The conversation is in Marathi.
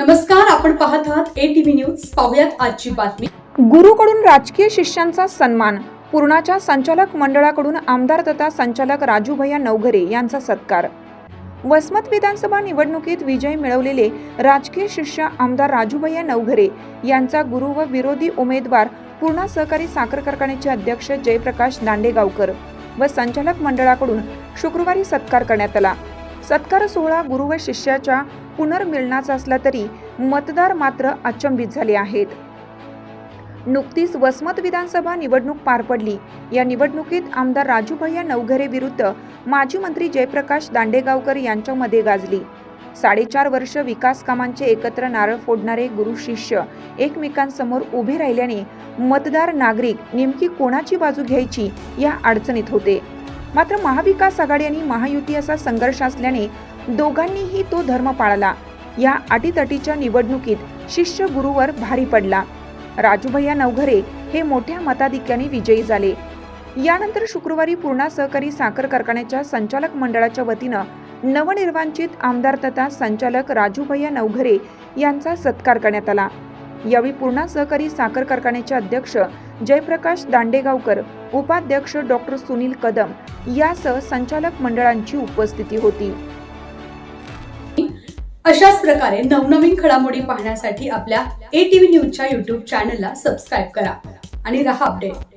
नमस्कार आपण पाहत आहात ए टीव्ही न्यूज पाहुयात आजची बातमी. गुरुकडून राजकीय शिष्यांचा सन्मान. पूर्णाच्या संचालक मंडळाकडून आमदार तथा संचालक राजूभैया नवघरे यांचा सत्कार. वसमत विधानसभा निवडणुकीत विजय मिळवलेले राजकीय शिष्य आमदार राजूभैया नवघरे यांचा गुरु व विरोधी उमेदवार पूर्णा सहकारी साखर कारखान्याचे अध्यक्ष जयप्रकाश दांडेगावकर व संचालक मंडळाकडून शुक्रवारी सत्कार करण्यात आला. सत्कार सोहळा गुरु व शिष्याच्या पुनर्मिलनाचा असला तरी मतदार मात्र अचंबित झाले आहेत. नुकतीच वसमत विधानसभा निवडणूक पार पडली. या निवडणुकीत आमदार राजूभैया नवघरे विरुद्ध माजी मंत्री जयप्रकाश दांडेगावकर यांच्यामध्ये गाजली. साडेचार वर्ष विकास कामांचे एकत्र नारळ फोडणारे गुरु शिष्य एकमेकांसमोर उभे राहिल्याने मतदार नागरिक नेमकी कोणाची बाजू घ्यायची या अडचणीत होते. मात्र महाविकास आघाडी आणि महायुती असा संघर्ष असल्याने दोघांनीही तो धर्म पाळला. या अटीतटीच्या निवडणुकीत शिष्य गुरुवर भारी पडला. राजूभैया नवघरे हे मोठ्या मताधिक्याने विजयी झाले. यानंतर शुक्रवारी पूर्णा सहकारी साखर कारखान्याच्या संचालक मंडळाच्या वतीनं नवनिर्वाचित आमदार तथा संचालक राजूभैया नवघरे यांचा सत्कार करण्यात आला. यावेळी पूर्णा सहकारी साखर कारखान्याचे अध्यक्ष जयप्रकाश दांडेगावकर उपाध्यक्ष डॉक्टर सुनील कदम यासह संचालक मंडळांची उपस्थिती होती. अशाच प्रकारे नवनवीन घडामोडी पाहण्यासाठी आपल्या ए टीव्ही न्यूजच्या युट्यूब चॅनलला सबस्क्राईब करा आणि रहा अपडेट